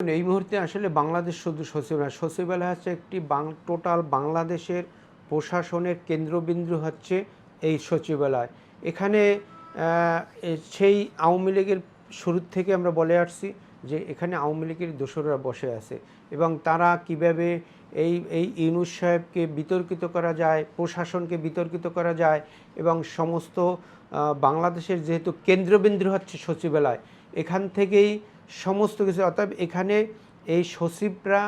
এই মুহূর্তে আসলে বাংলাদেশ শুধু সচিবালয় সচিবালয় হচ্ছে একটি টোটাল বাংলাদেশের প্রশাসনের কেন্দ্রবিন্দু হচ্ছে এই সচিবালয়। এখানে সেই আওয়ামী লীগের শুরু থেকে আমরা বলে আসছি যে এখানে আওয়ামী লীগের দোসররা বসে আছে এবং তারা কীভাবে এই এই ইউনুস সাহেবকে বিতর্কিত করা যায়, প্রশাসনকে বিতর্কিত করা যায় এবং সমস্ত বাংলাদেশের যেহেতু কেন্দ্রবিন্দু হচ্ছে সচিবালয়, এখান থেকেই সমস্ত কিছু অর্থাৎ এখানে এই সচিবরা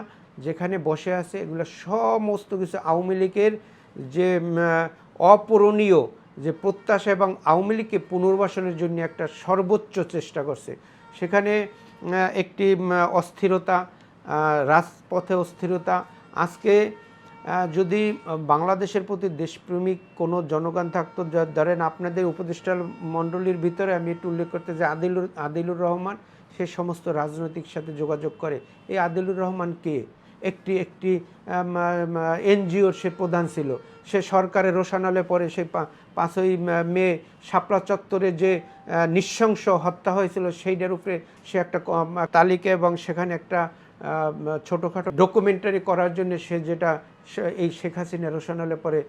যেখানে বসে আছে, এগুলো সমস্ত কিছু আওয়ামী লীগের যে অপূরণীয় যে প্রত্যাশা এবং আওয়ামী লীগকে পুনর্বাসনের জন্য একটা সর্বোচ্চ চেষ্টা করছে। সেখানে একটি অস্থিরতা রাজপথে অস্থিরতা। আজকে যদি বাংলাদেশের প্রতি দেশপ্রেমিক কোনো জনগণ থাকতো, ধরেন আপনাদের উপদেষ্টা মণ্ডলীর ভিতরে আমি একটু উল্লেখ করতে যে আদিলুর আদিলুর রহমান। সে সমস্ত রাজনৈতিক সাথে যোগাযোগ করে এই আদিলুর রহমান কে? একটি একটি এনজিওর সে প্রধান ছিল। সে সরকারের রোশানালে পরে পা- পাঁচই মে- শাপলা চত্বরে যে নৃশংস হত্যা হয়েছিল সেইটার উপরে সে একটা তালিকা এবং সেখানে একটা ছোটোখাটো ডকুমেন্টারি করার জন্য সে যেটা এই শেখ হাসিনা রোশানালে পরে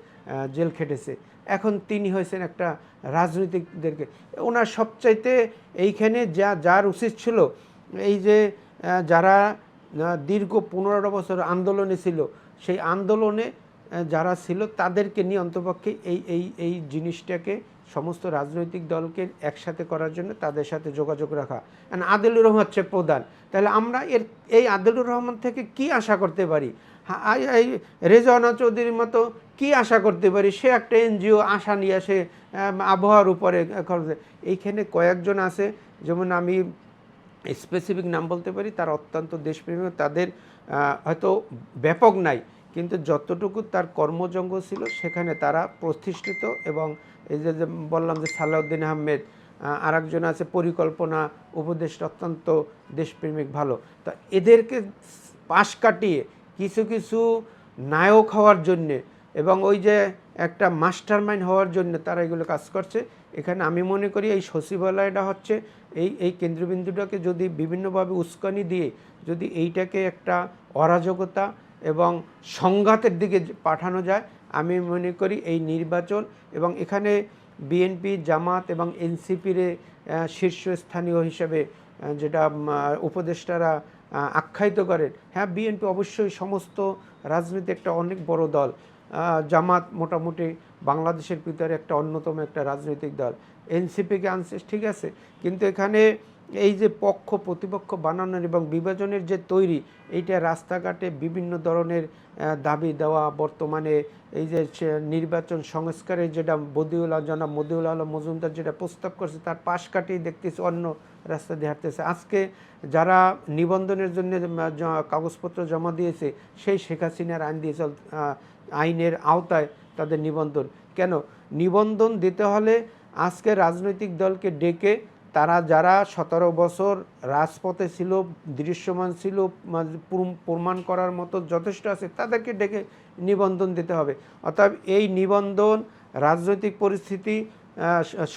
জেল খেটেছে। এখন তিনি হয়েছেন একটা রাজনীতিকদেরকে। ওনার সবচাইতে এইখানে যা, যার উচিত ছিল, এই যে যারা দীর্ঘ পনেরো বছর আন্দোলনে ছিল। সেই আন্দোলনে যারা ছিল তাদেরকে নিয়ে অন্তপক্ষে এই এই এই জিনিসটাকে সমস্ত রাজনৈতিক দলকে একসাথে করার জন্য তাদের সাথে যোগাযোগ রাখা। And আদিলুর রহমান হচ্ছে প্রধান। তাহলে আমরা এর, এই আদিলুর রহমান থেকে কি আশা করতে পারি? এই- রেজওয়ানা চৌধুরীর মতো কি আশা করতে পারি? সে একটা এনজিও আশা নিয়ে আসে আবহাওয়ার উপরে এইখানে কয়েকজন আছে, যেমন আমি স্পেসিফিক নাম বলতে পারি, তার অত্যন্ত দেশপ্রেমী, তাদের হয়তো ব্যাপক নাই, কিন্তু যতটুকু তার কর্মজঙ্গ ছিল, সেখানে তারা প্রতিষ্ঠিত এবং এই যে বললাম যে সালাউদ্দিন আহমেদ আর একজন আছে, পরিকল্পনা উপদেষ্টা, অত্যন্ত দেশপ্রেমিক, ভালো। তা এদেরকে পাশ কাটিয়ে কিছু কিছু নায়ক হওয়ার জন্যে এবং ওই যে একটা মাস্টার মাইন্ড হওয়ার জন্য তারা এগুলো কাজ করছে। এখানে আমি মনে করি এই সচিবালয়টা হচ্ছে এই এই কেন্দ্রবিন্দুটাকে যদি বিভিন্নভাবে উস্কানি দিয়ে যদি এইটাকে একটা অরাজকতা এবং সংঘাতের দিকে পাঠানো যায়, আমি মনে করি এই নির্বাচন এবং এখানে বিএনপি, জামাত এবং এনসিপির শীর্ষস্থানীয় হিসেবে যেটা উপদেষ্টারা আখ্যায়িত করেন। হ্যাঁ বিএনপি অবশ্যই সমস্ত রাজনীতি একটা অনেক বড় দল। জামাত মোটামুটি বাংলাদেশের ভিতরে একটা অন্যতম একটা রাজনৈতিক দল। এনসিপিকে আনছে ঠিক আছে। কিন্তু এখানে এই যে পক্ষ, প্রতিপক্ষ বানানোর এবং বিভাজনের যে তৈরি, এইটা রাস্তাঘাটে বিভিন্ন ধরনের দাবি দেওয়া, বর্তমানে এই যে নির্বাচন সংস্কারের যেটা বদিউল জনাব মদিউল আলম মজুমদার যেটা প্রস্তাব করছে, তার পাশ কাটিয়ে দেখতেছি অন্য রাস্তা দিয়ে হাঁটতেছে। আজকে যারা নিবন্ধনের জন্য কাগজপত্র জমা দিয়েছে, সেই শেখ হাসিনার আইন দিয়ে চল আইনের আওতায় তাদের নিবন্ধন। কেন? নিবন্ধন দিতে হলে আজকে রাজনৈতিক দলকে ডেকে তারা যারা সতেরো বছর রাজপথে ছিল, দৃশ্যমান ছিল মানে প্রমাণ করার মতো যথেষ্ট আছে, তাদেরকে ডেকে নিবন্ধন দিতে হবে। অর্থাৎ এই নিবন্ধন, রাজনৈতিক পরিস্থিতি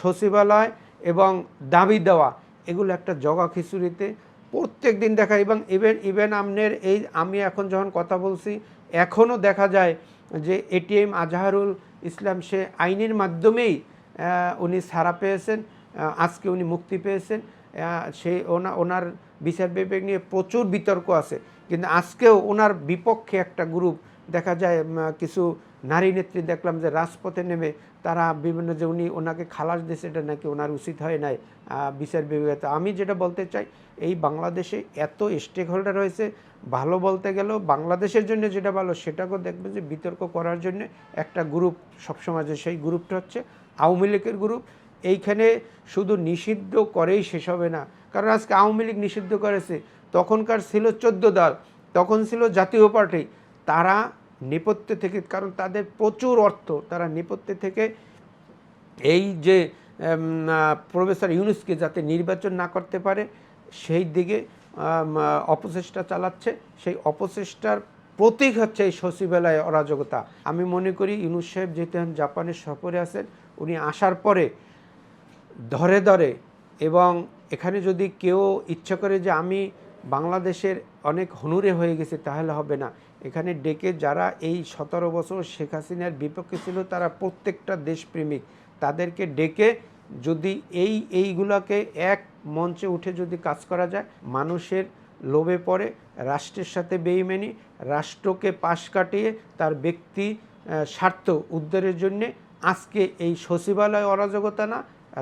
সচিবালয় এবং দাবি দেওয়া, এগুলো একটা জগা খিচুড়িতে প্রত্যেক দিন দেখা এবং ইভেন ইভেন আমনের এই, আমি এখন যখন কথা বলছি, এখনও দেখা যায় যে এটিএম আজহারুল ইসলাম, সে আইনের মাধ্যমেই উনি ছাড়া পেয়েছেন আজকে উনি মুক্তি পেয়েছেন সেই ওনা, ওনার বিচার বিভাগ নিয়ে প্রচুর বিতর্ক আছে। কিন্তু আজকেও ওনার বিপক্ষে একটা গ্রুপ, দেখা যায় কিছু নারী নেত্রী দেখলাম যে রাজপথে নেমে তারা বিভিন্ন যে উনি ওনাকে খালাস দিয়েছে, এটা নাকি ওনার উচিত হয় নাই বিচার বিভাগে। আমি যেটা বলতে চাই, এই বাংলাদেশে এত স্টেক হোল্ডার হয়েছে, ভালো বলতে গেলেও বাংলাদেশের জন্য যেটা ভালো, সেটাকেও দেখবে যে বিতর্ক করার জন্য একটা গ্রুপ সবসময় যে সেই গ্রুপটা হচ্ছে আওয়ামী লীগের গ্রুপ এইখানে শুধু নিষিদ্ধ করেই শেষ হবে না। কারণ আজকে আওয়ামী লীগ নিষিদ্ধ করেছে, তখনকার ছিল চোদ্দ দল, তখন ছিল জাতীয় পার্টি। তারা নেপথ্যে থেকে, কারণ তাদের প্রচুর অর্থ, তারা নেপথ্যে থেকে এই যে প্রফেসর ইউনুসকে যাতে নির্বাচন না করতে পারে, সেই দিকে অপচেষ্টা চালাচ্ছে। সেই অপচেষ্টার প্রতীক হচ্ছে এই সচিবালয় অরাজকতা। আমি মনে করি ইউনুস সাহেব যেহেতু জাপানের সফরে আছেন, উনি আসার পরে ধরে ধরে এবং এখানে যদি কেউ ইচ্ছা করে যে আমি বাংলাদেশের অনেক হনুরে হয়ে গেছে, তাহলে হবে না। এখানে ডেকে যারা এই সতেরো বছর শেখ হাসিনার বিপক্ষে ছিল, তারা প্রত্যেকটা দেশপ্রেমিক। তাদেরকে ডেকে যদি এই, এইগুলোকে এক মঞ্চে উঠে যদি কাজ করা যায়, মানুষের লোভে পড়ে, রাষ্ট্রের সাথে বেইমানি, রাষ্ট্রকে পাশ কাটিয়ে তার ব্যক্তি স্বার্থ উদ্ধারের জন্যে আজকে এই সচিবালয় অরাজকতা না,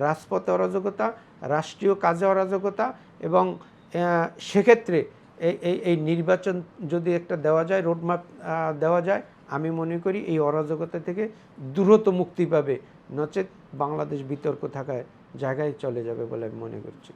রাজপথে অরাজকতা, রাষ্ট্রীয় কাজে অরাজকতা এবং সেক্ষেত্রে এই এই নির্বাচন যদি একটা দেওয়া যায় রোডম্যাপ দেওয়া যায়, আমি মনে করি এই অরাজকতা থেকে দ্রুত মুক্তি পাবে। নচেত বাংলাদেশ বিতর্ক থাকায় জায়গায় চলে যাবে বলে আমি মনে করছি।